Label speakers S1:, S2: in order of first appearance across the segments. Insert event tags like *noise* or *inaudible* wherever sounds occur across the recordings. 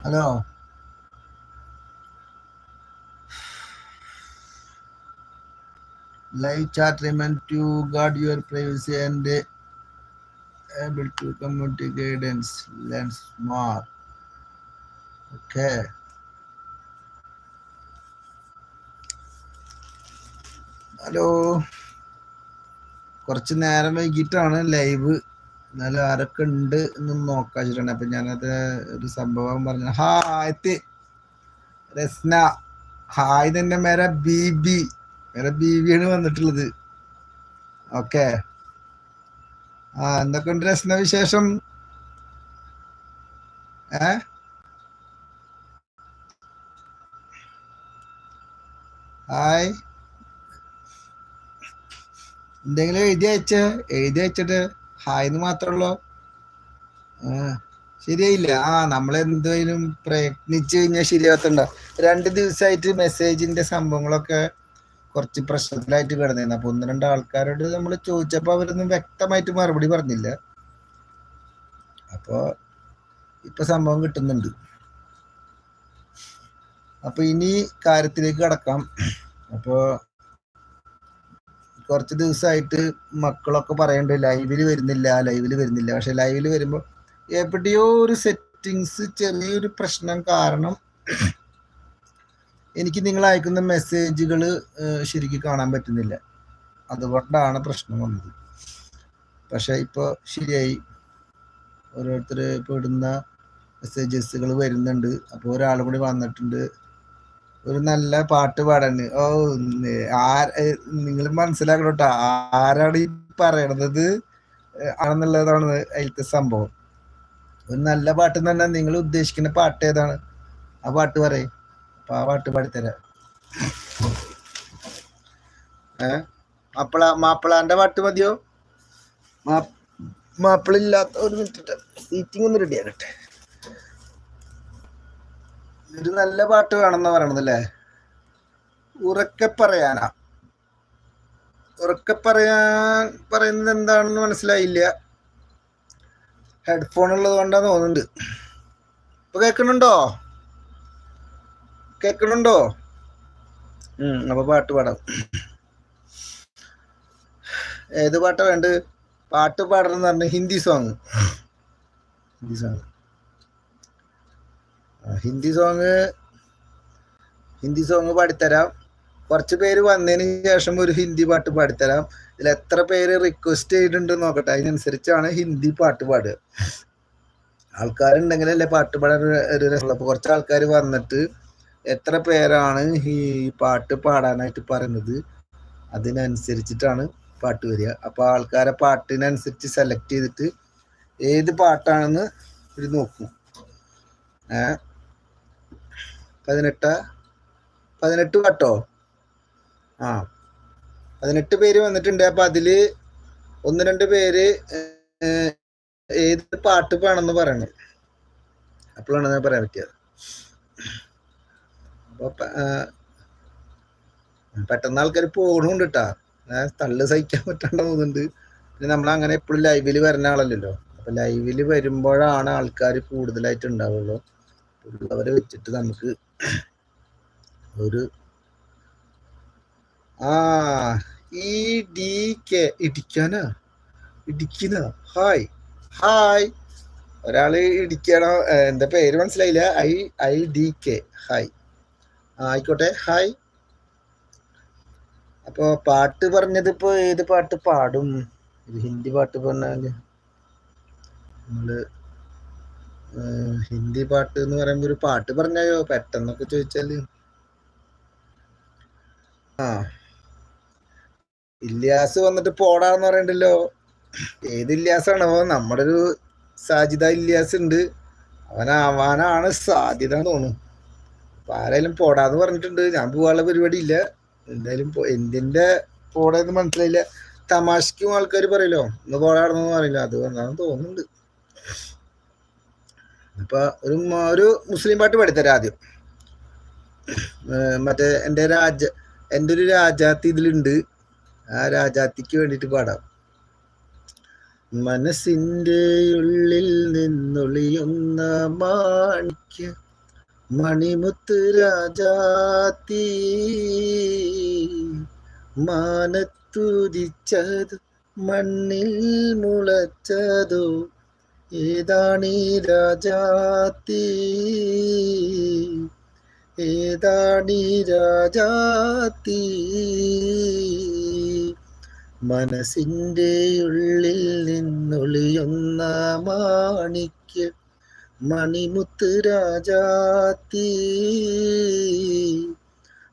S1: Hello live chat remind to guard your privacy and able to community guidance. Learn smart okay. Hello കുറച്ച് നേരം വൈകിട്ടാണ് live എന്നാലും ആരൊക്കെ ഉണ്ട് എന്ന് നോക്കാൻ വെച്ചിട്ടുണ്ട് അപ്പൊ ഞാനത് ഒരു സംഭവം പറഞ്ഞു ഹായ് രസ്ന ഹായ് തന്നെ മേരെ ബീബി. മേരെ ബീബിയാണ് വന്നിട്ടുള്ളത്. ഓക്കെ. ആ എന്തൊക്കെയുണ്ട് രസ്ന വിശേഷം? ഏ? ഹായ്. എന്തെങ്കിലും എഴുതി അയച്ചേ? എഴുതി അയച്ചിട്ട് ഹായ്ന്ന് മാത്രമല്ലോ ശരിയായില്ല. ആ നമ്മൾ എന്തെങ്കിലും പ്രയത്നിച്ചു കഴിഞ്ഞാൽ ശരിയാകത്തുണ്ട? രണ്ട് ദിവസമായിട്ട് മെസ്സേജിന്റെ സംഭവങ്ങളൊക്കെ കുറച്ച് പ്രശ്നത്തിലായിട്ട് കിടന്നിരുന്നു. അപ്പൊ ഒന്ന് രണ്ട് ആൾക്കാരോട് നമ്മൾ ചോദിച്ചപ്പോൾ അവരൊന്നും വ്യക്തമായിട്ട് മറുപടി പറഞ്ഞില്ല. അപ്പോ ഇപ്പൊ സംഭവം കിട്ടുന്നുണ്ട്. അപ്പൊ ഇനി കാര്യത്തിലേക്ക് കടക്കാം. അപ്പോ കുറച്ച് ദിവസമായിട്ട് മക്കളൊക്കെ പറയണ്ട് ലൈവിൽ വരുന്നില്ല ലൈവിൽ വരുന്നില്ല. പക്ഷെ ലൈവിൽ വരുമ്പോൾ എവിടെയോ ഒരു സെറ്റിങ്സ് ചെറിയൊരു പ്രശ്നം കാരണം എനിക്ക് നിങ്ങൾ അയക്കുന്ന മെസ്സേജുകൾ ശരിക്കും കാണാൻ പറ്റുന്നില്ല. അതുകൊണ്ടാണ് പ്രശ്നം വന്നത്. പക്ഷെ ഇപ്പോൾ ശരിയായി. ഓരോരുത്തർ ഇപ്പോൾ ഇടുന്ന മെസ്സേജസുകൾ വരുന്നുണ്ട്. അപ്പോൾ ഒരാൾ കൂടി വന്നിട്ടുണ്ട്. ഒരു നല്ല പാട്ട് പാടാണ്. ഓ നിങ്ങൾ മനസ്സിലാക്കണം ആരാണ് ഈ പറയണത്? ആണെന്നുള്ളതാണ് അതിലത്തെ സംഭവം. ഒരു നല്ല പാട്ട് എന്ന് പറഞ്ഞാൽ നിങ്ങൾ ഉദ്ദേശിക്കുന്ന പാട്ട് ഏതാണ്? ആ പാട്ട് പറയും. അപ്പൊ ആ പാട്ട് പാടിത്തരാം. ഏ മാപ്പിള മാപ്പിളാന്റെ പാട്ട് മതിയോ? മാപ്പിള ഇല്ലാത്ത ഒരു മിനിറ്റ് സീറ്റിംഗ് ഒന്ന് റെഡി ആകട്ടെ ഒരു നല്ല പാട്ട് വേണമെന്ന് പറയണത് അല്ലേ ഉറക്കെ പറയാനാ. ഉറക്കെ പറയാൻ പറയുന്നത് എന്താണെന്ന് മനസ്സിലായില്ല. ഹെഡ്ഫോൺ ഉള്ളത് കൊണ്ടാന്ന് തോന്നുന്നുണ്ട്. ഇപ്പൊ കേൾക്കണുണ്ടോ കേൾക്കണുണ്ടോ ഉം അപ്പൊ പാട്ട് പാടാം. ഏത് പാട്ടാ വേണ്ട പാട്ട് പാടണം എന്ന് പറഞ്ഞ Hindi song Hindi song Hindi song Hindi song പാടിത്തരാം. കുറച്ച് പേര് വന്നതിന് ശേഷം ഒരു ഹിന്ദി പാട്ട് പാടിത്തരാം. ഇതിൽ എത്ര പേര് റിക്വസ്റ്റ് ചെയ്തിട്ടുണ്ട് നോക്കട്ടെ. അതിനനുസരിച്ചാണ് ഹിന്ദി പാട്ട് പാടുക. ആൾക്കാരുണ്ടെങ്കിലല്ലേ പാട്ട് പാടാൻ ഒരു രസമുള്ള അപ്പോൾ കുറച്ച് ആൾക്കാർ വന്നിട്ട് എത്ര പേരാണ് ഈ പാട്ട് പാടാനായിട്ട് പറയുന്നത്? അതിനനുസരിച്ചിട്ടാണ് പാട്ട് വരിക. അപ്പോൾ ആൾക്കാരെ പാട്ടിനനുസരിച്ച് സെലക്ട് ചെയ്തിട്ട് ഏത് പാട്ടാണെന്ന് ഇത് നോക്കും. ഏ? പതിനെട്ട പതിനെട്ട് കേട്ടോ ആ. പതിനെട്ട് പേര് വന്നിട്ടുണ്ട്. അപ്പൊ അതിൽ ഒന്ന് രണ്ട് പേര് ഏത് പാട്ട് വേണമെന്ന് പറയണം. അപ്പോഴാണ് ഞാൻ പറയാൻ പറ്റിയത്. അപ്പോൾ പെട്ടെന്ന് ആൾക്കാർ പോകണമുണ്ട് കേട്ടാ തള്ളു സഹിക്കാൻ പറ്റാണ്ട് പോകുന്നുണ്ട്. പിന്നെ നമ്മൾ അങ്ങനെ എപ്പോഴും ലൈവിൽ വരുന്ന ആളല്ലല്ലോ. അപ്പൊ ലൈവിൽ വരുമ്പോഴാണ് ആൾക്കാർ കൂടുതലായിട്ട് ഉണ്ടാവുള്ളൂ. ഉള്ളവരെ വെച്ചിട്ട് നമുക്ക് ഒരു ആ ഇ ഡി കെ. ഇടിക്കാനാ? ഇടിക്കുന്ന ഹായ്. ഹായ്. ഒരാൾ ഇടിക്കണോ? എന്താ പേര് മനസ്സിലായില്ല. I I D K. Hi. ആയിക്കോട്ടെ. ഹായ്. അപ്പൊ പാട്ട് പറഞ്ഞത് ഇപ്പൊ ഏത് പാട്ട് പാടും? ഹിന്ദി പാട്ട് പറഞ്ഞാൽ. നമ്മൾ ഹിന്ദി പാട്ട് എന്ന് പറയുമ്പോൾ ഒരു പാട്ട് പറഞ്ഞായോ? പെട്ടെന്നൊക്കെ ചോദിച്ചാൽ. ആ. ഇല്യാസ് വന്നിട്ട് പോടാന്ന് പറയണ്ടല്ലോ. ഏത് ഇല്യാസാണോ? നമ്മുടെ ഒരു സാജിദ ഇല്യാസ് ഉണ്ട്. അവനാവാനാണ് സാധ്യത തോന്നുന്നു. അപ്പൊ ആരായാലും പോടാന്ന് പറഞ്ഞിട്ടുണ്ട്. ഞാൻ പോവാനുള്ള പരിപാടി ഇല്ല എന്തായാലും എന്തിന്റെ പോടാന്ന് മനസ്സിലായില്ല. തമാശക്കും ആൾക്കാർ പറയല്ലോ. ഇന്ന് പോടാണെന്ന് പറയില്ല. അത് വന്നാന്ന് തോന്നുന്നുണ്ട്. അപ്പൊ ഒരു ഒരു മുസ്ലിം പാട്ട് പഠിത്തരാം ആദ്യം. മറ്റേ എന്റെ രാജ എന്റെ ഒരു രാജാത്തി ഇതിലുണ്ട്. ആ രാജാത്തിക്ക് വേണ്ടിയിട്ട് പാടാം. മനസ്സിന്റെ ഉള്ളിൽ നിന്നൊളിയുന്ന മാണിക്യ മണിമുത്ത് രാജാത്തി. മാനത്തുതിച്ചത് മണ്ണിൽ മുളച്ചതോ ഏതാണീ രാജാത്തി? ഏതാണീ രാജാത്തി? മനസ്സിന്റെ ഉള്ളിൽ നിന്നൊളിയുന്ന മാണിക്ക് മണിമുത്ത് രാജാത്തി.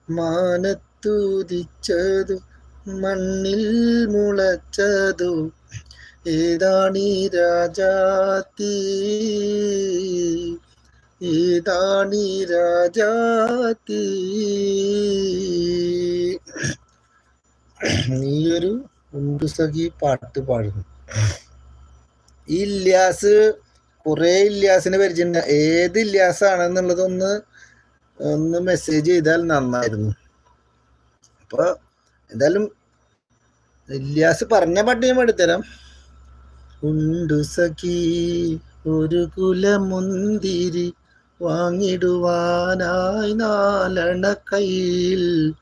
S1: മാനത്തുതിച്ചതു മണ്ണിൽ മുളച്ചതു ഏതാണീ രാജാത്തി ഏതാണീ രാജാത്തി നീയൊരു ഉണ്ട് സഖി പാട്ട് പാടുന്നു. ഈ ഇല്യാസ് കുറെ ഇല്യാസിനെ പരിചയമുണ്ട്. ഏത് ഇല്യാസാണെന്നുള്ളതൊന്ന് ഒന്ന് മെസ്സേജ് ചെയ്താൽ നന്നായിരുന്നു. അപ്പൊ എന്തായാലും ഇല്യാസ് പറഞ്ഞ പാട്ട് ഞാൻ എടുത്തരാം ഉണ്ടു സഖി ഒരു കുലമുന്തിരി വാങ്ങിടുവാനായി നാലണ കയ്യിൽ.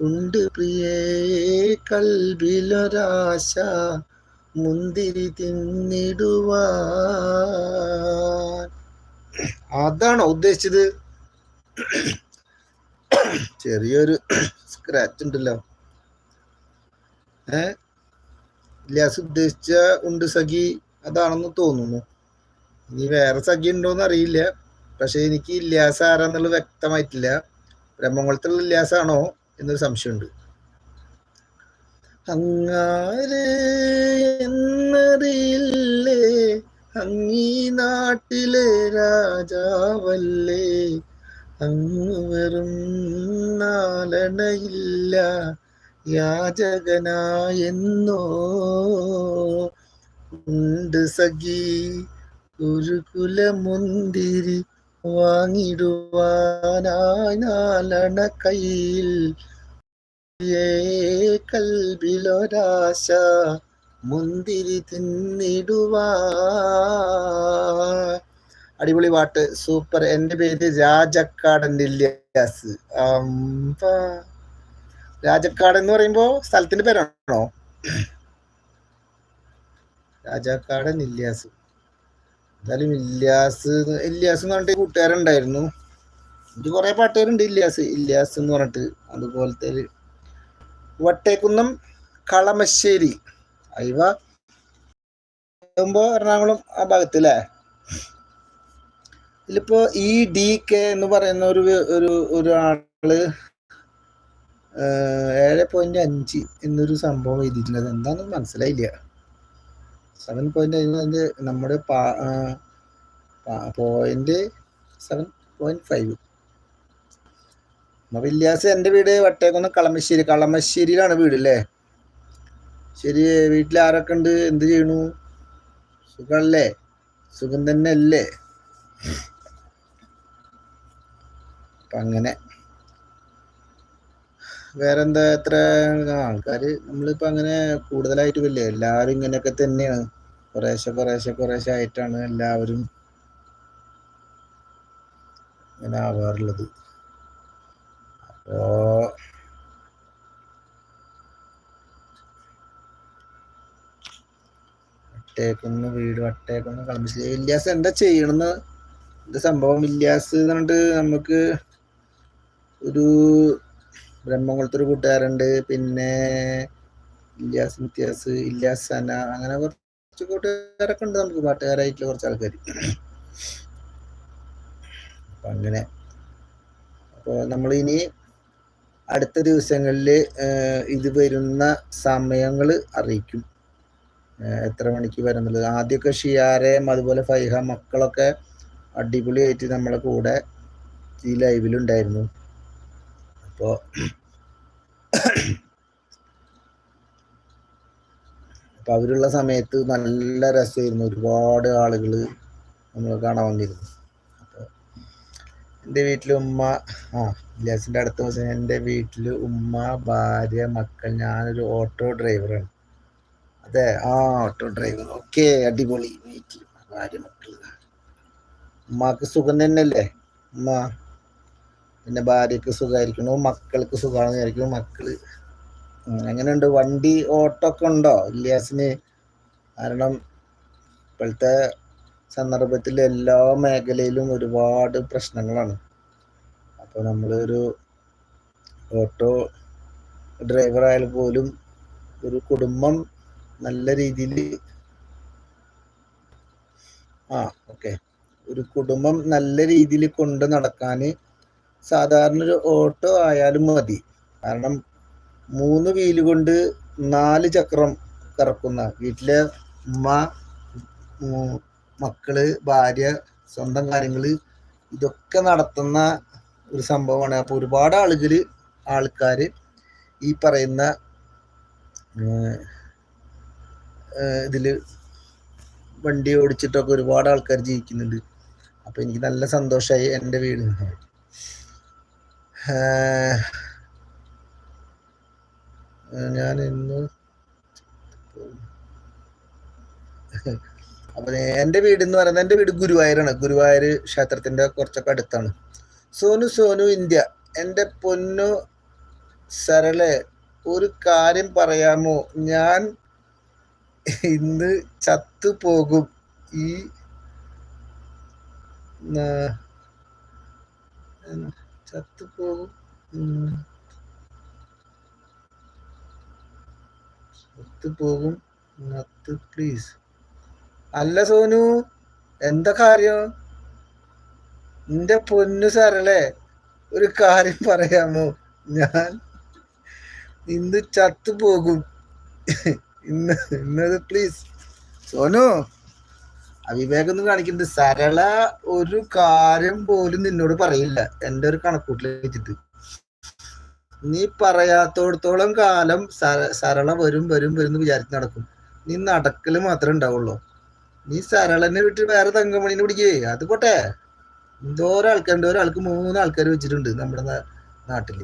S1: ഉണ്ട് പ്രിയേ കൽബിലൊരാശ മുന്തിരി തിന്നിടുവാൻ. അതാണ് ഉദ്ദേശിച്ചത്? ചെറിയൊരു സ്ക്രാച്ച് ഉണ്ടല്ലോ. ഏ? ഇല്ലാസ് ഉദ്ദേശിച്ച ഉണ്ട് സഖി. അതാണെന്ന് തോന്നുന്നു. ഇനി വേറെ സഖി ഉണ്ടോന്ന് അറിയില്ല. പക്ഷെ എനിക്ക് ഇല്ലാസ് ആരാന്നുള്ളത് വ്യക്തമായിട്ടില്ല. ബ്രഹ്മകുളത്തുള്ള ഇല്ലാസാണോ എന്നൊരു സംശയമുണ്ട്. അങ്ങാരെ അങ്ങീ നാട്ടിലെ രാജാവല്ലേ? അങ്ങ് വെറും നാലണയില്ല. യാചകനായെന്നോ? ഉണ്ട് സഖി ഒരു കുലമുന്തിരി നാലണ കയ്യിൽ. കൽവിലൊരാശ മുന്തിരി തിന്നിടുവാ. അടിപൊളി പാട്ട് സൂപ്പർ. എന്റെ പേര് രാജക്കാടൻ ഇല്യാസ് അമ്പ. രാജക്കാടൻ എന്ന് പറയുമ്പോ സ്ഥലത്തിന്റെ പേരാണോ? രാജാക്കാടൻ ഇല്യാസ് എന്തായാലും ഇല്യാസ് ഇല്യാസ് എന്ന് പറഞ്ഞിട്ട് കൂട്ടുകാരുണ്ടായിരുന്നു. എനിക്ക് കുറെ പാട്ടുകാരുണ്ട് ഇല്യാസ് ഇല്യാസ് എന്ന് പറഞ്ഞിട്ട്. അതുപോലത്തെ വട്ടേക്കുന്നം കളമശ്ശേരി അയവ. എറണാകുളം ആ ഭാഗത്ത് അല്ലേ ഇതിലിപ്പോ ഇ ഡി കെ എന്ന് പറയുന്ന ഒരു ഒരു ഒരാൾ ഏഴ് പോയിന്റ് അഞ്ച് എന്നൊരു സംഭവം എഴുതിയിട്ടുള്ളത് എന്താണെന്ന് മനസ്സിലായില്ല. സെവൻ പോയിന്റ് അഞ്ച് നമ്മുടെ പോയിന്റ് സെവൻ പോയിന്റ് ഫൈവ് അപ്പൊ ഇല്യാസ് എന്റെ വീട് വട്ടേക്കുന്ന കളമശ്ശേരി കളമശ്ശേരിയിലാണ് വീട് അല്ലേ? ശരി വീട്ടിൽ ആരൊക്കെ ഉണ്ട് എന്ത് ചെയ്യണു സുഖല്ലേ സുഖം തന്നെ അല്ലേ അപ്പം അങ്ങനെ വേറെന്താ എത്ര ആൾക്കാര് നമ്മളിപ്പോ അങ്ങനെ കൂടുതലായിട്ട് ഇല്ലേ എല്ലാവരും ഇങ്ങനെയൊക്കെ തന്നെയാണ്. കുറേശ്ശെ കുറേശ്ശെ കുറേശ്ശെ ആയിട്ടാണ് എല്ലാവരും ഇങ്ങനെ ആവാറുള്ളത്. അപ്പോ വട്ടേക്കുന്ന് വീട് വട്ടേക്കുന്ന് കളമശ്ശേരി ഇല്യാസ് എന്താ ചെയ്യണെന്ന്? ഇത് സംഭവം? ഇല്യാസ് എന്ന് പറഞ്ഞിട്ട് നമുക്ക് ഒരു ബ്രഹ്മകുളത്ത് ഒരു കൂട്ടുകാരുണ്ട്. പിന്നെ ഇല്യാസ് നിത്യാസ് ഇല്യാസ് സന അങ്ങനെ കുറച്ച് കൂട്ടുകാരൊക്കെ ഉണ്ട് നമുക്ക് പാട്ടുകാരായിട്ടുള്ള കുറച്ച് ആൾക്കാർ അപ്പൊ അങ്ങനെ. അപ്പോൾ നമ്മൾ ഇനി അടുത്ത ദിവസങ്ങളിൽ ഇത് വരുന്ന സമയങ്ങൾ അറിയിക്കും. എത്ര മണിക്ക് വരുന്നുള്ളത്. ആദ്യമൊക്കെ ഷിയാരയും അതുപോലെ ഫൈഹ മക്കളൊക്കെ അടിപൊളിയായിട്ട് നമ്മളെ കൂടെ ഈ ലൈവിലുണ്ടായിരുന്നു. അപ്പോൾ അപ്പോൾ അവരുള്ള സമയത്ത് നല്ല രസമായിരുന്നു. ഒരുപാട് ആളുകൾ നമ്മൾ കാണാൻ വന്നിരുന്നു. അപ്പോൾ എന്റെ വീട്ടിൽ ഉമ്മ ആ ഇല്ലാസിന്റെ അടുത്ത ദിവസം എന്റെ വീട്ടിൽ ഉമ്മ ഭാര്യ മക്കൾ ഞാനൊരു ഓട്ടോ ഡ്രൈവറാണ്. അതെ ആ ഓട്ടോ ഡ്രൈവർ. ഓക്കെ അടിപൊളി. വീട്ടിൽ ഭാര്യ മക്കൾ ഉമ്മാക്ക് സുഖം തന്നെയല്ലേ? ഉമ്മ? പിന്നെ ഭാര്യക്ക് സുഖമായിരിക്കണു മക്കൾക്ക് സുഖമാണെന്ന് മക്കൾ. അങ്ങനെയുണ്ട് വണ്ടി ഓട്ടോ ഒക്കെ ഉണ്ടോ? ഇല്യാസിന്? കാരണം ഇപ്പോഴത്തെ സന്ദർഭത്തിൽ എല്ലാ മേഖലയിലും ഒരുപാട് പ്രശ്നങ്ങളാണ്. അപ്പോൾ നമ്മളൊരു ഓട്ടോ ഡ്രൈവർ ആയാൽ പോലും ഒരു കുടുംബം നല്ല രീതിയിൽ ആ ഓക്കെ. ഒരു കുടുംബം നല്ല രീതിയിൽ കൊണ്ട് നടക്കാൻ സാധാരണ ഒരു ഓട്ടോ ആയാലും മതി. കാരണം മൂന്ന് വീൽ കൊണ്ട് നാല് ചക്രം കറക്കുന്ന വീട്ടിലെ ഉമ്മ മക്കൾ ഭാര്യ സ്വന്തം കാര്യങ്ങൾ ഇതൊക്കെ നടത്തുന്ന ഒരു സംഭവമാണ്. അപ്പോൾ ഒരുപാട് ആളുകൾ ആൾക്കാർ ഈ പറയുന്ന ഇതിൽ വണ്ടി ഓടിച്ചിട്ടൊക്കെ ഒരുപാട് ആൾക്കാർ ജീവിക്കുന്നുണ്ട്. അപ്പൊ എനിക്ക് നല്ല സന്തോഷമായി എന്റെ വീട്. ഞാൻ ഇന്ന് *laughs* അപ്പൊ എന്റെ വീട് എന്ന് പറയുന്നത് എന്റെ വീട് ഗുരുവായൂരാണ്. ഗുരുവായൂർ ക്ഷേത്രത്തിന്റെ കുറച്ചൊക്കെ അടുത്താണ്. സോനു സോനു ഇന്ത്യ. എന്റെ പൊന്നു സരളെ ഒരു കാര്യം പറയാമോ? ഞാൻ ഇന്ന് ചത്തുപോകും. ഈ ചത്തുപോകും. ചത്തുപോകും. നത്ത് പ്ലീസ് അല്ല സോനു. എന്താ കാര്യം? നിന്റെ പൊന്നു സാറല്ലേ? ഒരു കാര്യം പറയാമോ? ഞാൻ ഇന്ന് ചത്തുപോകും. ഇന്ന് ഇന്നത് പ്ലീസ് സോനു. അവിവേകൊന്നും കാണിക്കുന്നത് സരള ഒരു കാര്യം പോലും നിന്നോട് പറയില്ല. എന്റെ ഒരു കണക്കൂട്ടിൽ വെച്ചിട്ട്. നീ പറയാത്തോടത്തോളം കാലം സരള വരും വരും വരും എന്ന് വിചാരിച്ച് നടക്കും. നീ നടക്കൽ മാത്രമേ ഉണ്ടാവുള്ളൂ. നീ സരളനെ വിട്ട് വേറെ തങ്കമണിനെ പിടിക്കേ. അത് പോട്ടെ. എന്തോ ഒരാൾക്ക് മൂന്ന് ആൾക്കാർ വെച്ചിട്ടുണ്ട് നമ്മുടെ നാട്ടിൽ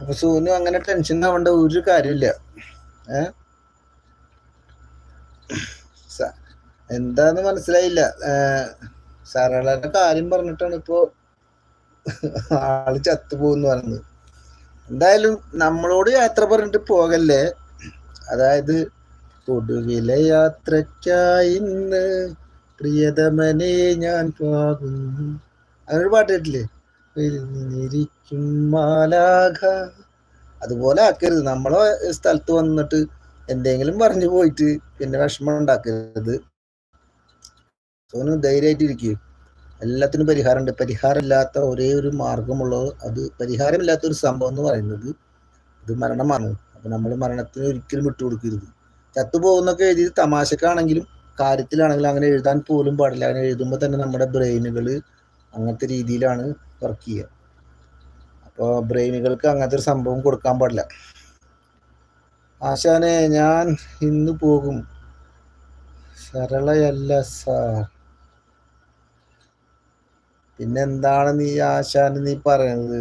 S1: അപ്പൊ സൂനു അങ്ങനെ ടെൻഷൻ ആവേണ്ട ഒരു കാര്യമില്ല ഏ? എന്താന്ന് മനസ്സിലായില്ല. സരളന്റെ കാര്യം പറഞ്ഞിട്ടാണ് ഇപ്പോ ആൾ ചത്തുപോകുന്ന് പറഞ്ഞത്. എന്തായാലും നമ്മളോട് യാത്ര പറഞ്ഞിട്ട് പോകല്ലേ? അതായത് ഒടുവിലെ യാത്രക്കായി പ്രിയതമനെ ഞാൻ പോകുന്നു. അങ്ങനൊരു പാട്ട് കേട്ടില്ലേ? മാലാഖ. അതുപോലെ ആക്കരുത്. നമ്മളെ സ്ഥലത്ത് വന്നിട്ട് എന്തെങ്കിലും പറഞ്ഞു പോയിട്ട് പിന്നെ വിഷമം ഉണ്ടാക്കരുത്. സോനു ധൈര്യമായിട്ട് ഇരിക്കും എല്ലാത്തിനും പരിഹാരമുണ്ട്. പരിഹാരമില്ലാത്ത ഒരേ ഒരു മാർഗമുള്ളത് അത് പരിഹാരമില്ലാത്ത ഒരു സംഭവം എന്ന് പറയുന്നത് ഇത് മരണമാണ്. അപ്പൊ നമ്മൾ മരണത്തിന് ഒരിക്കലും വിട്ടുകൊടുക്കരുത്. ചത്തുപോകുന്നൊക്കെ എഴുതി തമാശക്കാണെങ്കിലും കാര്യത്തിലാണെങ്കിലും അങ്ങനെ എഴുതാൻ പോലും പാടില്ല. അങ്ങനെ എഴുതുമ്പോൾ തന്നെ നമ്മുടെ ബ്രെയിനുകൾ അങ്ങനത്തെ രീതിയിലാണ് വർക്ക് ചെയ്യുക. അപ്പോൾ ബ്രെയിനുകൾക്ക് അങ്ങനത്തെ ഒരു സംഭവം കൊടുക്കാൻ പാടില്ല. ആശാനെ ഞാൻ ഇന്ന് പോകും. സരളയല്ല സാർ. പിന്നെന്താണ് നീ ആശാന് നീ പറയുന്നത്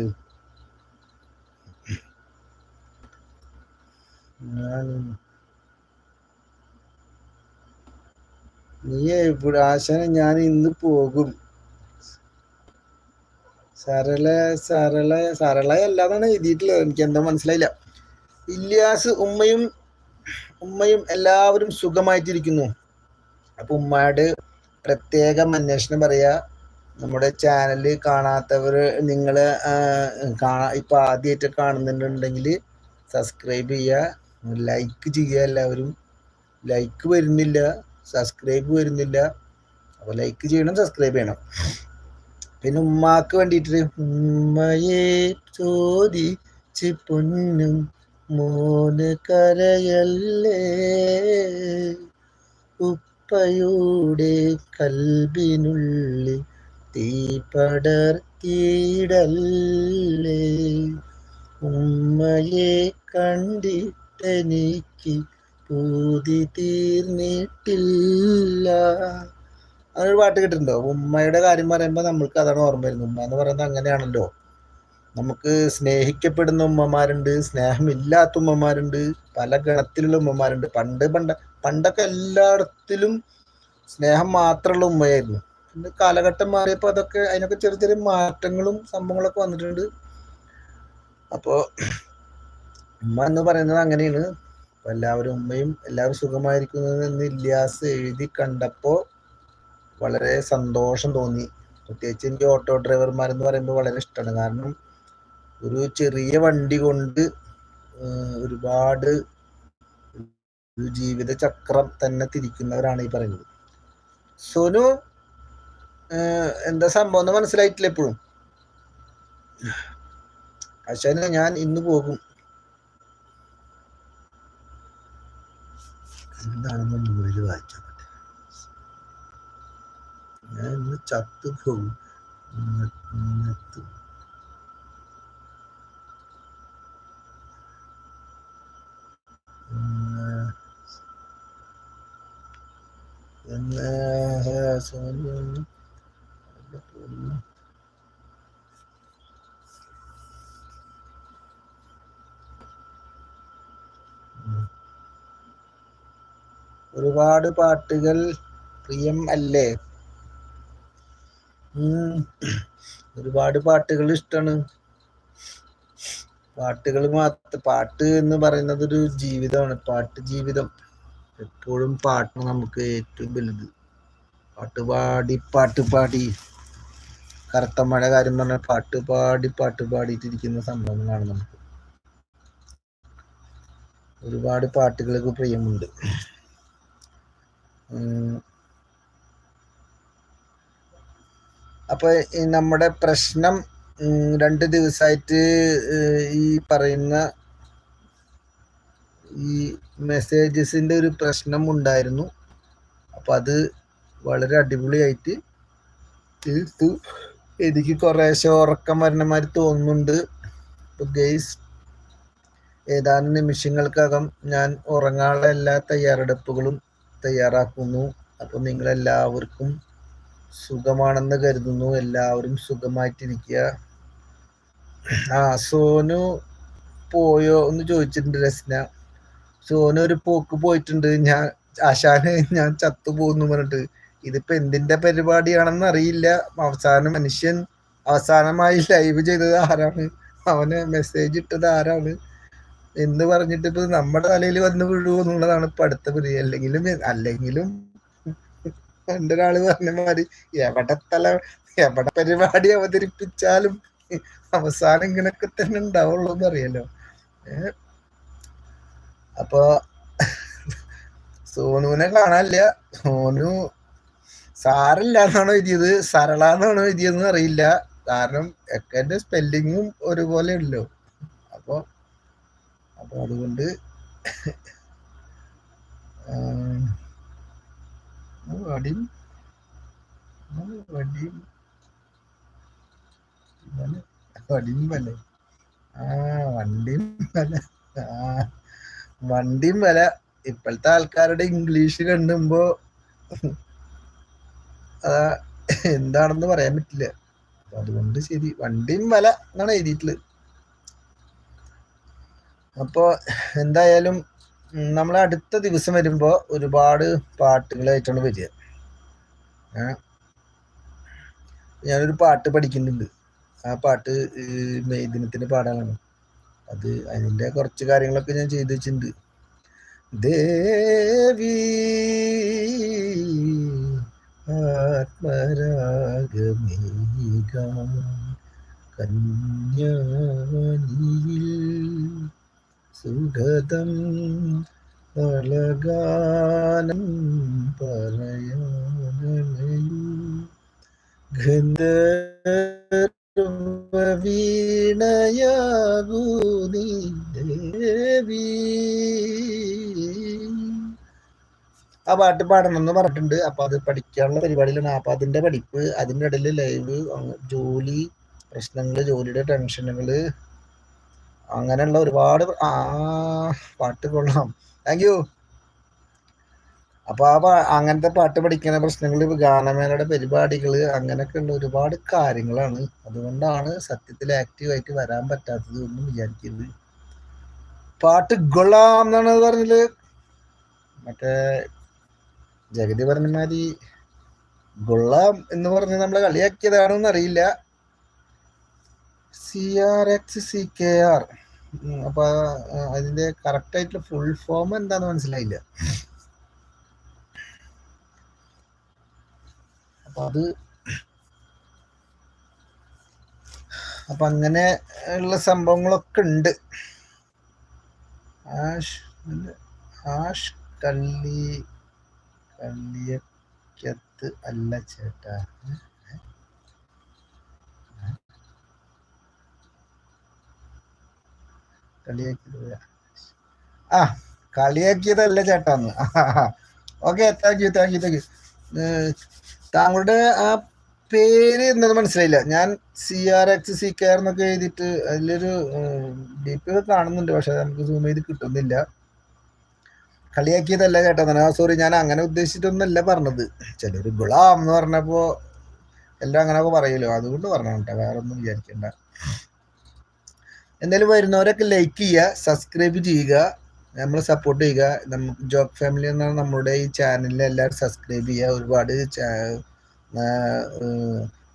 S1: ഞാൻ നീ എവിടെ? ആശാന് ഞാൻ ഇന്ന് പോകും. സരള സരള സരളയല്ലാതാണ് എഴുതിയിട്ടുള്ളത്. എനിക്ക് എന്താ മനസ്സിലായില്ല. ഇല്യാസ് ഉമ്മയും ഉമ്മയും എല്ലാവരും സുഖമായിട്ടിരിക്കുന്നു. അപ്പൊ ഉമ്മയോട് പ്രത്യേകം അന്വേഷണം പറയാ. നമ്മുടെ ചാനൽ കാണാത്തവർ നിങ്ങൾ കാണാ ഇപ്പം ആദ്യമായിട്ട് കാണുന്നുണ്ടെങ്കിൽ സബ്സ്ക്രൈബ് ചെയ്യുക ലൈക്ക് ചെയ്യുക എല്ലാവരും. ലൈക്ക് വരുന്നില്ല സബ്സ്ക്രൈബ് വരുന്നില്ല. അപ്പോൾ ലൈക്ക് ചെയ്യണം സബ്സ്ക്രൈബ് ചെയ്യണം. പിന്നെ ഉമ്മാക്ക് വേണ്ടിയിട്ട് ഉമ്മയെ ചോദിച്ച് പൊന്നും മോന് കരയല്ലേ? ഉപ്പയുടെ കൽബിനുള്ളിൽ തീ പടർത്തിയിടല്ലേ ഉമ്മയെ കണ്ടിട്ടെനിക്ക് പൂതി തീർന്നിട്ടില്ല. അങ്ങനൊരു പാട്ട് കേട്ടിട്ടുണ്ടോ? ഉമ്മയുടെ കാര്യം പറയുമ്പോൾ നമ്മൾക്ക് അതാണ് ഓർമ്മ വരുന്നത്. ഉമ്മ എന്ന് പറയുന്നത് അങ്ങനെയാണല്ലോ. നമുക്ക് സ്നേഹിക്കപ്പെടുന്ന ഉമ്മമാരുണ്ട് സ്നേഹമില്ലാത്ത ഉമ്മമാരുണ്ട് പല ഗണത്തിലുള്ള ഉമ്മമാരുണ്ട്. പണ്ട് പണ്ട പണ്ടൊക്കെ എല്ലായിടത്തിലും സ്നേഹം മാത്രമുള്ള ഉമ്മയായിരുന്നു. പിന്നെ കാലഘട്ടം മാറിയപ്പോൾ അതൊക്കെ അതിനൊക്കെ ചെറിയ ചെറിയ മാറ്റങ്ങളും സംഭവങ്ങളൊക്കെ വന്നിട്ടുണ്ട്. അപ്പോൾ ഉമ്മ എന്ന് പറയുന്നത് അങ്ങനെയാണ്. അപ്പോൾ എല്ലാവരും ഉമ്മയും എല്ലാവരും സുഖമായിരിക്കുന്നതെന്ന് ഇല്ലാസ് എഴുതി കണ്ടപ്പോൾ വളരെ സന്തോഷം തോന്നി. പ്രത്യേകിച്ച് എനിക്ക് ഓട്ടോ ഡ്രൈവർമാരെന്ന് പറയുമ്പോൾ വളരെ ഇഷ്ടമാണ് കാരണം ഒരു ചെറിയ വണ്ടി കൊണ്ട് ഒരുപാട് ഒരു ജീവിത ചക്രം തന്നെ തിരിക്കുന്നവരാണ് ഈ പറയുന്നത്. സോനു എന്താ സംഭവം എന്ന് മനസ്സിലായിട്ടില്ല എപ്പോഴും. അച്ഛനെ ഞാൻ ഇന്ന് പോകും. എന്താണെന്ന് മുകളിൽ വായിച്ചാൽ ഞാൻ ഇന്ന് ചത്തു പോകും. ഒരുപാട് പാട്ടുകൾ പ്രിയം അല്ലേ? ഒരുപാട് പാട്ടുകൾ ഇഷ്ടമാണ് പാട്ടുകൾ മാത്ര പാട്ട് എന്ന് പറയുന്നത് ഒരു ജീവിതമാണ് പാട്ട് ജീവിതം. എപ്പോഴും പാട്ട് നമുക്ക് ഏറ്റവും വലുത്. പാട്ട് പാടി പാട്ട് പാടി. കറുത്ത മഴ കാര്യം പറഞ്ഞ പാട്ട് പാടി പാട്ട് പാടിയിട്ടിരിക്കുന്ന സംഭവങ്ങളാണ് നമുക്ക്. ഒരുപാട് പാട്ടുകൾക്ക് പ്രിയമുണ്ട്. അപ്പൊ നമ്മുടെ പ്രശ്നം രണ്ട് ദിവസമായിട്ട് ഈ പറയുന്ന ഈ മെസ്സേജസിന്റെ ഒരു പ്രശ്നം ഉണ്ടായിരുന്നു. അപ്പൊ അത് വളരെ അടിപൊളിയായിട്ട് തീർത്തു. എനിക്ക് കുറേശ്ശെ ഉറക്കം വരണമാതിരി തോന്നുന്നുണ്ട്. ഗെയ്സ് ഏതാനും നിമിഷങ്ങൾക്കകം ഞാൻ ഉറങ്ങാനുള്ള എല്ലാ തയ്യാറെടുപ്പുകളും തയ്യാറാക്കുന്നു. അപ്പോൾ നിങ്ങളെല്ലാവർക്കും സുഖമാണെന്ന് കരുതുന്നു. എല്ലാവരും സുഖമായിട്ടിരിക്കുക. ആ സോനു പോയോ എന്ന് ചോദിച്ചിട്ടുണ്ട് രസ്ന. സോനു ഒരു പോക്ക് പോയിട്ടുണ്ട്. ഞാൻ ആശാന് ഞാൻ ചത്തു ചത്തുപോകുന്നു പറഞ്ഞിട്ട്. ഇതിപ്പോ എന്തിന്റെ പരിപാടിയാണെന്ന് അറിയില്ല. അവസാനം മനുഷ്യൻ അവസാനമായി ലൈവ് ചെയ്തത് ആരാണ്? അവന് മെസ്സേജ് ഇട്ടത് ആരാണ്? എന്ന് പറഞ്ഞിട്ട് ഇപ്പൊ നമ്മുടെ തലയിൽ വന്ന് വീഴുവോ എന്നുള്ളതാണ് ഇപ്പൊ അടുത്ത പിടി അല്ലെങ്കിലും അല്ലെങ്കിലും പണ്ടൊരാൾ പറഞ്ഞ മാതിരി എവിടെ തല എവിടെ പരിപാടി അവതരിപ്പിച്ചാലും അവസാനം ഇങ്ങനൊക്കെ തന്നെ ഉണ്ടാവുള്ളൂ എന്നറിയല്ലോ അപ്പൊ സോനുവിനെ കാണാനില്ല. സോനു സാറില്ല എന്നാണോ എഴുതിയത്? സരള എന്നാണോ എഴുതിയതെന്ന് അറിയില്ല. കാരണം എക്കന്റെ സ്പെല്ലിങ്ങും ഒരുപോലെ ഉള്ളു. അപ്പൊ അപ്പൊ അതുകൊണ്ട് വടിയും. വടിയും വടിയും വല. ആ വണ്ടിയും വല. ആ വണ്ടിയും വല. ഇപ്പോഴത്തെ ആൾക്കാരുടെ ഇംഗ്ലീഷ് കണ്ടുമ്പോ എന്താണെന്ന് പറയാൻ പറ്റില്ല. അതുകൊണ്ട് ശരി. വണ്ടിയും വല എന്നാണ് എഴുതിയിട്ടുള്ളത്. അപ്പോ എന്തായാലും നമ്മൾ അടുത്ത ദിവസം വരുമ്പോൾ ഒരുപാട് പാട്ടുകളായിട്ടാണ് വരിക. ഞാനൊരു പാട്ട് പഠിക്കുന്നുണ്ട്. ആ പാട്ട് മെയ് പാടാനാണ് അത് അതിന്റെ കുറച്ച് കാര്യങ്ങളൊക്കെ ഞാൻ ചെയ്തു വെച്ചിട്ടുണ്ട്. ദേവി ആത്മരാഗമേക കന്യാനിയിൽ സുഗതം പലകാലം പറയോ ഗന്ധർവീണയാകൂ നീ ദേവി. ആ പാട്ട് പാടണം എന്ന് പറഞ്ഞിട്ടുണ്ട്. അപ്പൊ അത് പഠിക്കാനുള്ള പരിപാടിയിലാണ്. അപ്പൊ അതിന്റെ പഠിപ്പ് അതിന്റെ ഇടയിൽ ലൈവ് ജോലി പ്രശ്നങ്ങൾ ജോലിയുടെ ടെൻഷനുകൾ അങ്ങനെയുള്ള ഒരുപാട് ആ പാട്ട് കൊള്ളാം. താങ്ക് യു അപ്പൊ ആ അങ്ങനത്തെ പാട്ട് പഠിക്കുന്ന പ്രശ്നങ്ങൾ ഗാനമേളയുടെ പരിപാടികൾ അങ്ങനെയൊക്കെ ഉള്ള ഒരുപാട് കാര്യങ്ങളാണ്. അതുകൊണ്ടാണ് സത്യത്തിൽ ആക്റ്റീവായിട്ട് വരാൻ പറ്റാത്തത് ഒന്നും വിചാരിക്കരുത്. പാട്ട് കൊള്ളാം എന്നാണ് പറഞ്ഞത്. മറ്റേ ജഗതി പറഞ്ഞ മാതിരി ഗുള്ളാം എന്ന് പറഞ്ഞ് നമ്മളെ കളിയാക്കിയതാണോന്ന് അറിയില്ല. C R X C K R അപ്പൊ അതിന്റെ കറക്റ്റ് ആയിട്ടുള്ള ഫുൾ ഫോം എന്താന്ന് മനസ്സിലായില്ല. അപ്പൊ അത് അപ്പൊ അങ്ങനെ ഉള്ള സംഭവങ്ങളൊക്കെ ഉണ്ട്. ആഷ് ആഷ് കള്ളി കള്ളിയക്കത്ത് അല്ല ചേട്ടാ. കളിയാക്കിയത്. ആ കളിയാക്കിയതല്ല ചേട്ടാന്ന് okay thank you thank you thank you താങ്കളുടെ ആ പേര് എന്നത് മനസ്സിലായില്ല. ഞാൻ C R X C K R എന്നൊക്കെ എഴുതിയിട്ട് അതിലൊരു ഡി പി ഒക്കെ കാണുന്നുണ്ട്. പക്ഷെ നമുക്ക് സൂം ചെയ്ത് കിട്ടുന്നില്ല. കളിയാക്കിയതല്ല ചേട്ടാ സോറി ഞാൻ അങ്ങനെ ഉദ്ദേശിച്ചിട്ടൊന്നല്ല പറഞ്ഞത്. ചിലർ ഗുളാം എന്ന് പറഞ്ഞപ്പോൾ എല്ലാം അങ്ങനെയൊക്കെ പറയലോ അതുകൊണ്ട് പറഞ്ഞു കേട്ടോ. വേറെ ഒന്നും വിചാരിക്കണ്ട. എന്തായാലും വരുന്നവരൊക്കെ ലൈക്ക് ചെയ്യുക സബ്സ്ക്രൈബ് ചെയ്യുക നമ്മൾ സപ്പോർട്ട് ചെയ്യുക. നമുക്ക് ജോബ് ഫാമിലി എന്നാണ് നമ്മുടെ ഈ ചാനലിൽ എല്ലാവരും സബ്സ്ക്രൈബ് ചെയ്യുക. ഒരുപാട്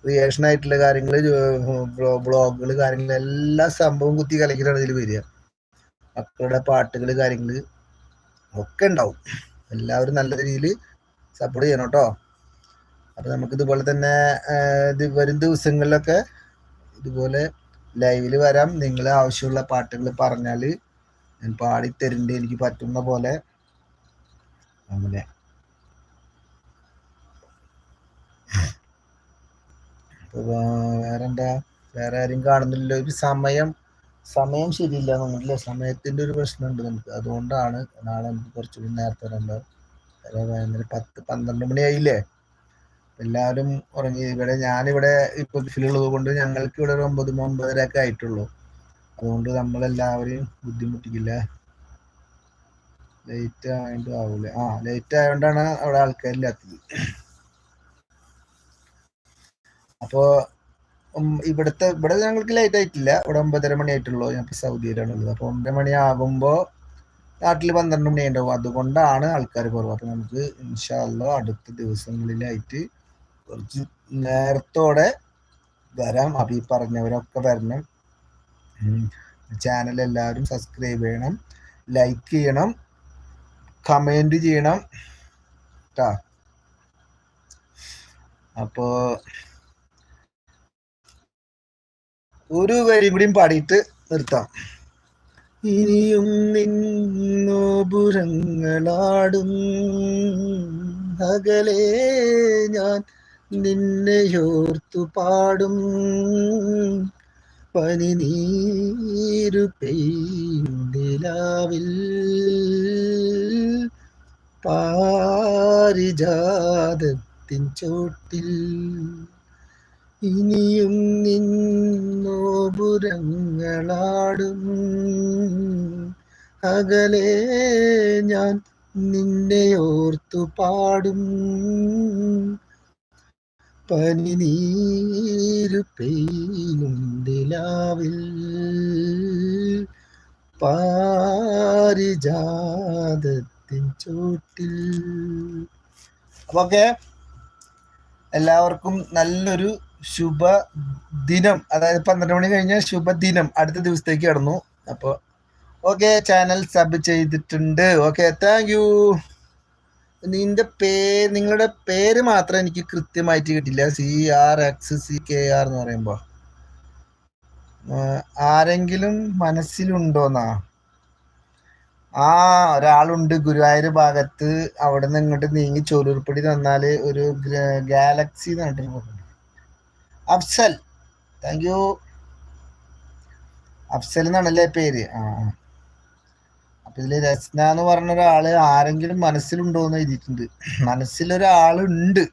S1: റിയേഷൻ ആയിട്ടുള്ള കാര്യങ്ങൾ ബ്ലോഗുകൾ കാര്യങ്ങൾ എല്ലാ സംഭവം കുത്തി കലക്കിലാണ് ഇതിൽ വരിക. മക്കളുടെ പാട്ടുകൾ കാര്യങ്ങൾ ഒക്കെ ഉണ്ടാവും. എല്ലാവരും നല്ല രീതിയിൽ സപ്പോർട്ട് ചെയ്യണം കേട്ടോ. അപ്പം നമുക്ക് ഇതുപോലെ തന്നെ ഇത് വരും ദിവസങ്ങളിലൊക്കെ ഇതുപോലെ ലൈവിൽ വരാം. നിങ്ങൾ ആവശ്യമുള്ള പാട്ടുകൾ പറഞ്ഞാൽ ഞാൻ പാടിത്തരുന്നുണ്ട് എനിക്ക് പറ്റുന്ന പോലെ. അങ്ങനെ. വേറെന്താ? വേറെ ആരും കാണുന്നില്ല. ഒരു സമയം സമയം ശരിയില്ല നമ്മളില്ല സമയത്തിന്റെ ഒരു പ്രശ്നമുണ്ട് നമുക്ക്. അതുകൊണ്ടാണ് നാളെ നമുക്ക് കുറച്ചുകൂടി നേരത്തെ വരേണ്ടത് പത്ത് പന്ത്രണ്ട് മണിയായില്ലേ? എല്ലാവരും ഉറങ്ങി. ഇവിടെ ഞാനിവിടെ ഇപ്പൊ ഗൾഫിലുള്ളത് കൊണ്ട് ഞങ്ങൾക്ക് ഇവിടെ ഒരു ഒമ്പത് ഒമ്പതര ഒക്കെ ആയിട്ടുള്ളൂ. അതുകൊണ്ട് നമ്മളെല്ലാവരെയും ബുദ്ധിമുട്ടിക്കില്ല. ലേറ്റ് ആയതുകൊണ്ട് ആവൂല. ആ ലേറ്റ് ആയതുകൊണ്ടാണ് അവിടെ ആൾക്കാരില്ലാത്തത്. അപ്പോ ഇവിടുത്തെ ഇവിടെ ഞങ്ങൾക്ക് ലേറ്റ് ആയിട്ടില്ല. ഇവിടെ ഒമ്പതര മണി ആയിട്ടുള്ളൂ. ഞാൻ സൗദിയിലാണ് ഉള്ളത് അപ്പൊ ഒമ്പത് മണി ആകുമ്പോ നാട്ടിൽ പന്ത്രണ്ട് മണി ഉണ്ടാവും. അതുകൊണ്ടാണ് ആൾക്കാർ കുറവ്. അപ്പൊ നമുക്ക് ഇൻഷാല്ലോ അടുത്ത ദിവസങ്ങളിലായിട്ട് കുറച്ച് നേരത്തോടെ വരാം. അപ്പം ഈ പറഞ്ഞവരൊക്കെ വരണം. ചാനൽ എല്ലാവരും സബ്സ്ക്രൈബ് ചെയ്യണം. ലൈക്ക് ചെയ്യണം. കമന്റ് ചെയ്യണം. കേട്ടാ അപ്പോ ഒരു വരി കൂടിയും പാടിയിട്ട് നിർത്താം. ഇനിയും നിന്നോപുരങ്ങളാടും അകലേ ഞാൻ നിന്നെയോർത്തു പാടും. പനി നീരു പെയ്യുന്നിലാവിൽ പാരിജാതത്തിൻ ചോട്ടിൽ. ഇനിയും നിന്നോപുരങ്ങളാടും അകലെ ഞാൻ നിന്നെ ഓർത്തു പാടും. പനി നീരു പെയ്യുണ്ടിലാവിൽ പാരിജാതത്തിൻ ചോട്ടിൽ. അപ്പൊക്കെ എല്ലാവർക്കും നല്ലൊരു ശുഭ ദിനം അതായത് പന്ത്രണ്ട് മണി കഴിഞ്ഞ ശുഭദിനം. അടുത്ത ദിവസത്തേക്ക് കടന്നു. അപ്പോൾ ഓക്കെ ചാനൽ സബ് ചെയ്തിട്ടുണ്ട്. ഓക്കെ താങ്ക് നിന്റെ പേര് നിങ്ങളുടെ പേര് മാത്രം എനിക്ക് കൃത്യമായിട്ട് കിട്ടില്ല. C R X C K R എന്ന് പറയുമ്പോ. ആരെങ്കിലും മനസ്സിലുണ്ടോന്നാ? ആ ഒരാളുണ്ട് ഗുരുവായൂർ ഭാഗത്ത്. അവിടെ നിന്ന് ഇങ്ങോട്ട് നീങ്ങി ചോലൂർപ്പടി തന്നാൽ ഒരു galaxy Afsal. Thank you Afsal എന്നാണല്ലേ പേര്? ആ. അപ്പൊ ഇതിൽ രസ്ന എന്ന് പറഞ്ഞ ഒരാൾ ആരെങ്കിലും മനസ്സിലുണ്ടോ എന്ന് എഴുതിയിട്ടുണ്ട്. മനസ്സിലൊരാളുണ്ട്.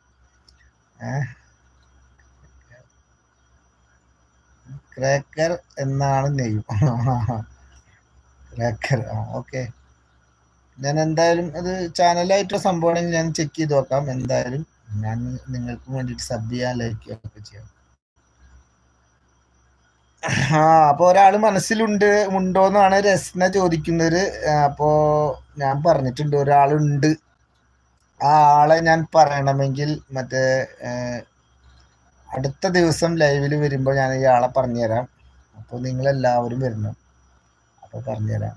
S1: ക്രേക്കർ എന്നാണ് നെയ്യും. Cracker okay. ഞാൻ എന്തായാലും അത് ചാനലായിട്ടുള്ള സംഭവമാണെങ്കിൽ ഞാൻ ചെക്ക് ചെയ്ത് നോക്കാം. എന്തായാലും ഞാൻ നിങ്ങൾക്ക് വേണ്ടിയിട്ട് സബ് ചെയ്യാൻ ലൈക്ക് ഒക്കെ ചെയ്യാം. ആ അപ്പൊ ഒരാൾ മനസ്സിലുണ്ട് ഉണ്ടോന്നാണ് രസ്ന ചോദിക്കുന്നത്. അപ്പോ ഞാൻ പറഞ്ഞിട്ടുണ്ട് ഒരാളുണ്ട്. ആ ആളെ ഞാൻ പറയണമെങ്കിൽ മറ്റേ അടുത്ത ദിവസം ലൈവിൽ വരുമ്പോൾ ഞാൻ ആളെ പറഞ്ഞുതരാം. അപ്പോൾ നിങ്ങളെല്ലാവരും വരണം. അപ്പോൾ പറഞ്ഞുതരാം.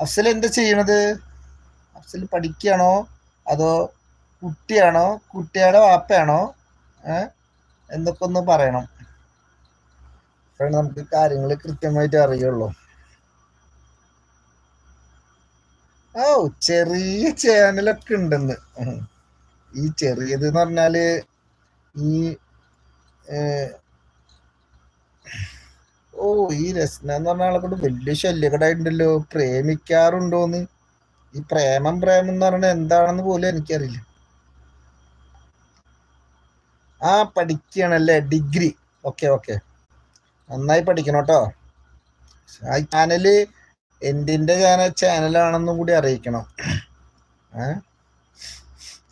S1: അഫ്സൽ എന്താ ചെയ്യണത്? അഫ്സൽ പഠിക്കുകയാണോ? അതോ കുട്ടിയാണോ? കുട്ടിയുടെ വാപ്പയാണോ? എന്നൊക്കെ ഒന്ന് പറയണം. അപ്പോഴാണ് നമുക്ക് കാര്യങ്ങൾ കൃത്യമായിട്ട് അറിയുള്ളൂ. ഓ ചെറിയ ചാനലൊക്കെ ഉണ്ടെന്ന്. ഈ ചെറിയത് എന്ന് പറഞ്ഞാൽ ഈ ഓ ഈ രസ്ന എന്ന് പറഞ്ഞ ആളെ കൊണ്ട് വലിയ ശല്യകടായിട്ടുണ്ടല്ലോ പ്രേമിക്കാറുണ്ടോന്ന്? ഈ പ്രേമം പ്രേമം എന്ന് പറഞ്ഞാൽ എന്താണെന്ന് പോലും എനിക്കറിയില്ല. ആ പഠിക്കണല്ലേ? ഡിഗ്രി. Okay okay. നന്നായി പഠിക്കണം കേട്ടോ ആ ചാനൽ എന്തിന്റെ ചാനൽ ചാനലാണെന്നും കൂടി അറിയിക്കണം. ഏ?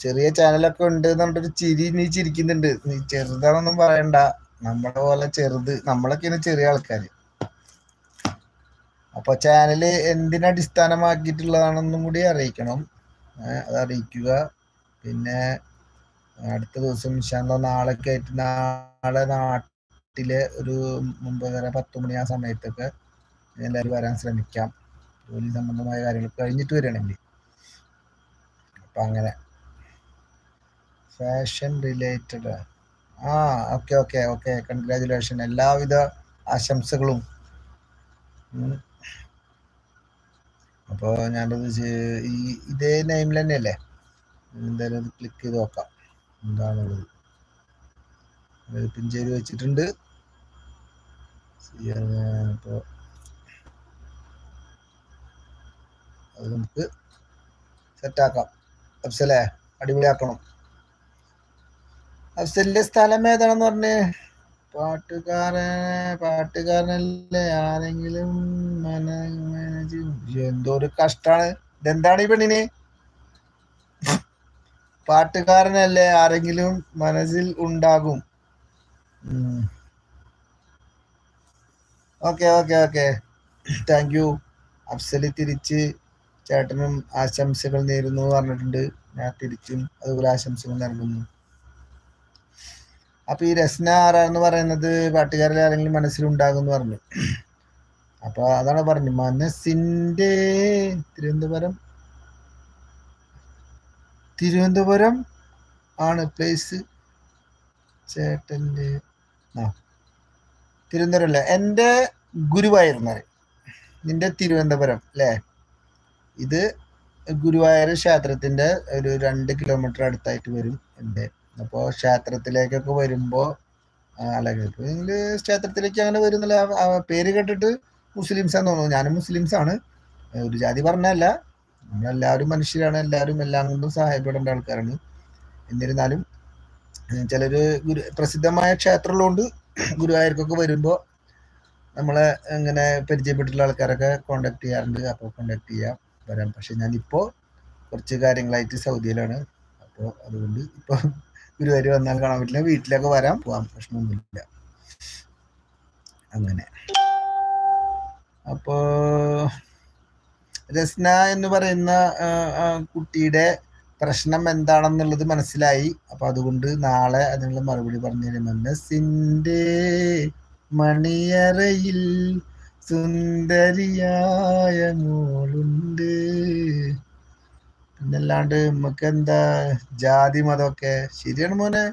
S1: ചെറിയ ചാനലൊക്കെ ഉണ്ട് എന്നുള്ളൊരു ചിരി നീ ചിരിക്കുന്നുണ്ട്. നീ ചെറുതാണെന്നും പറയണ്ട. നമ്മളെ പോലെ ചെറുത്. നമ്മളൊക്കെയാണ് ചെറിയ ആൾക്കാർ അപ്പൊ ചാനൽ എന്തിനടിസ്ഥാനമാക്കിയിട്ടുള്ളതാണെന്നും കൂടി അറിയിക്കണം. അത് അറിയിക്കുക. പിന്നെ അടുത്ത ദിവസം ഇൻഷാല്ല നാളൊക്കെ ആയിട്ട് നാളെ നാട്ടിലെ ഒരു ഒമ്പതര പത്ത് മണി ആ സമയത്തൊക്കെ എല്ലാവരും വരാൻ ശ്രമിക്കാം. ജോലി സംബന്ധമായ കാര്യങ്ങൾ കഴിഞ്ഞിട്ട് വരികയാണെങ്കിൽ അപ്പം അങ്ങനെ. ഫാഷൻ റിലേറ്റഡ് ആ ഓക്കെ ഓക്കെ ഓക്കെ കൺഗ്രാജുലേഷൻ എല്ലാവിധ ആശംസകളും. അപ്പോൾ ഞാനത് ഈ ഇതേ നെയിമിൽ തന്നെയല്ലേ? എന്തായാലും ക്ലിക്ക് ചെയ്ത് നോക്കാം. എന്താണുള്ളത് പിഞ്ചേരി വെച്ചിട്ടുണ്ട്. ഇപ്പോൾ അത് നമുക്ക് സെറ്റാക്കാം. അഫ്സലേ അടിപൊളിയാക്കണം. അഫ്സലിന്റെ സ്ഥലം ഏതാണെന്ന് പറഞ്ഞ്? പാട്ടുകാരനെ പാട്ടുകാരനല്ലേ? ആരെങ്കിലും എന്തോ ഒരു കഷ്ടാണ്. ഇതെന്താണ് ഈ പെണ്ണിന്? പാട്ടുകാരനല്ലേ? ആരെങ്കിലും മനസ്സിൽ ഉണ്ടാകും. Okay okay okay thank you Afsal തിരിച്ച് ചേട്ടനും ആശംസകൾ നേരുന്നു പറഞ്ഞിട്ടുണ്ട്. ഞാൻ തിരിച്ചും അതുപോലെ ആശംസകൾ നൽകുന്നു. അപ്പൊ ഈ രസ്ന ആരാന്ന് പറയുന്നത് പാട്ടുകാരിൽ ആരെങ്കിലും മനസ്സിലുണ്ടാകും എന്ന് പറഞ്ഞു. അപ്പൊ അതാണ് പറഞ്ഞു മനസ്സിന്റെ തിരുവനന്തപുരം. തിരുവനന്തപുരം ആണ് പ്ലേസ് ചേട്ടന്റെ ആ. തിരുവനന്തപുരം അല്ലേ എന്റെ ഗുരുവായൂർ നിന്റെ തിരുവനന്തപുരം അല്ലേ ഇത് ഗുരുവായൂർ ക്ഷേത്രത്തിന്റെ ഒരു രണ്ട് കിലോമീറ്റർ അടുത്തായിട്ട് വരും എന്റെ. അപ്പോൾ ക്ഷേത്രത്തിലേക്കൊക്കെ വരുമ്പോൾ അല്ലെങ്കിൽ ക്ഷേത്രത്തിലേക്ക് അങ്ങനെ വരുന്നില്ല. പേര് കേട്ടിട്ട് മുസ്ലിംസാന്ന് തോന്നുന്നു. ഞാനും മുസ്ലിംസ് ആണ്. ഒരു ജാതി പറഞ്ഞല്ല നമ്മളെല്ലാവരും മനുഷ്യരാണ്. എല്ലാവരും എല്ലാം കൊണ്ടും സഹായപ്പെടേണ്ട ആൾക്കാരാണ്. എന്നിരുന്നാലും ഗുരു പ്രസിദ്ധമായ ക്ഷേത്രമുള്ളതുകൊണ്ട് ഗുരുവായൂർക്കൊക്കെ വരുമ്പോൾ നമ്മളെ ഇങ്ങനെ പരിചയപ്പെട്ടിട്ടുള്ള ആൾക്കാരൊക്കെ കോണ്ടാക്ട് ചെയ്യാറുണ്ട്. അപ്പോൾ കോണ്ടാക്ട് ചെയ്യാം വരാം. പക്ഷെ ഞാനിപ്പോൾ കുറച്ച് കാര്യങ്ങളായിട്ട് സൗദിയിലാണ്. അപ്പോൾ അതുകൊണ്ട് ഇപ്പോൾ ഗുരുവായൂർ വന്നാൽ കാണാൻ പറ്റില്ല. വീട്ടിലൊക്കെ വരാം പോവാം. പ്രശ്നമൊന്നുമില്ല. അങ്ങനെ. അപ്പോ രസ്ന എന്ന് പറയുന്ന കുട്ടിയുടെ പ്രശ്നം എന്താണെന്നുള്ളത് മനസ്സിലായി. അപ്പൊ അതുകൊണ്ട് നാളെ അതിനുള്ള മറുപടി പറഞ്ഞു മനസ്സിന്റെ മണിയറയിൽ സുന്ദരിയായ മോളുണ്ട്. പിന്നല്ലാണ്ട് നമുക്ക് എന്താ ജാതി മതമൊക്കെ ശരിയാണ് മോനെ?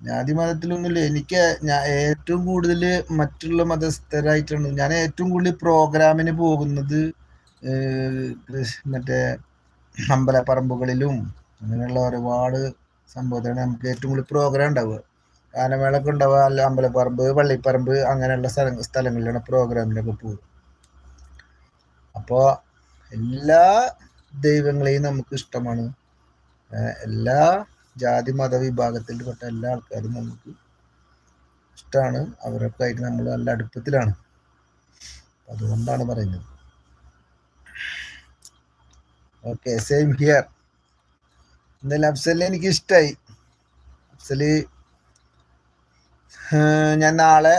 S1: ജാതി മതത്തിലൊന്നുമില്ല. എനിക്ക് ഞാൻ ഏറ്റവും കൂടുതൽ മറ്റുള്ള മതസ്ഥരായിട്ടാണ്. ഞാൻ ഏറ്റവും കൂടുതൽ പ്രോഗ്രാമിന് പോകുന്നത് മറ്റേ അമ്പലപ്പറമ്പുകളിലും അങ്ങനെയുള്ള ഒരുപാട് സംഭവത്തിലാണ് നമുക്ക് ഏറ്റവും കൂടുതൽ പ്രോഗ്രാം ഉണ്ടാവുക. ഗാനമേളൊക്കെ ഉണ്ടാവുക അല്ല അമ്പലപ്പറമ്പ് പള്ളിപ്പറമ്പ് അങ്ങനെയുള്ള സ്ഥല സ്ഥലങ്ങളിലാണ് പ്രോഗ്രാമിലൊക്കെ പോകുക അപ്പോൾ എല്ലാ ദൈവങ്ങളെയും നമുക്ക് ഇഷ്ടമാണ്. എല്ലാ ജാതി മത വിഭാഗത്തിൽപ്പെട്ട എല്ലാ ആൾക്കാരും നമുക്ക് ഇഷ്ടമാണ്. അവരൊക്കെ ആയിട്ട് നമ്മൾ നല്ല അടുപ്പത്തിലാണ്. അതുകൊണ്ടാണ് പറയുന്നത്. ഓക്കെ സെയിം ഹിയർ എന്തായാലും അഫ്സലിനെ എനിക്ക് ഇഷ്ടമായി അഫ്സൽ ഞാൻ നാളെ